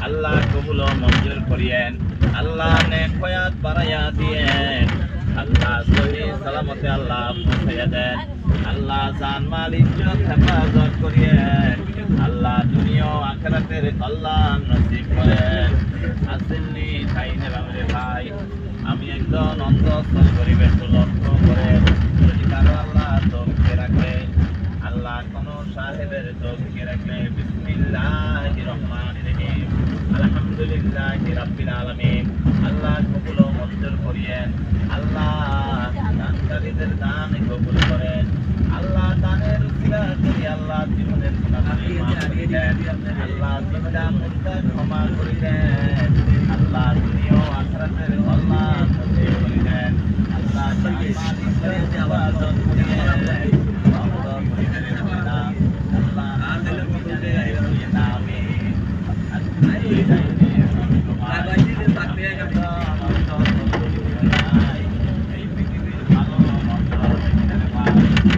আল্লাহ কবুল মঞ্জুর করিয়েন আল্লাহ নেক হায়াত বাড়াইয়া দিয়েন আল্লাহ সহি সালামতে আল্লাহ পৌঁছাইয়া দেন আল্লাহ জান মাল ইজ্জত হেফাজত করিয়েন আল্লাহ দুনিয়া ও কল্যাণ নসিব করেন আসেননি খাইনে বামরে ভাই আমি একজন অন্তঃস্থল পরিবেশ লক্ষ্য করে যদি কারও আল্লাহ তোকে রাখে আল্লাহ কোন সাহেবের তোকে রাখলে বিসমিল্লাহির রহমানির রহিম। আলহামদুলিল্লাহি রাব্বিল আলামিন। আল্লাহ কবুল ও মঞ্জুর করিয়েন। আল্লাহ দানকারীদের দান কবুল করেন। আল্লাহ দানের উসিলা করি, আল্লাহ জীবনের গুনাহগারি মাফ করে দেন। আল্লাহ জিন্দা মুর্দা ক্ষমা করে দেন। আল্লাহ দুনিয়া ও আখিরাতের কল্যাণ করে দেন। আল্লাহ জান্নাত ইজ্জত ইবাদত Thank you.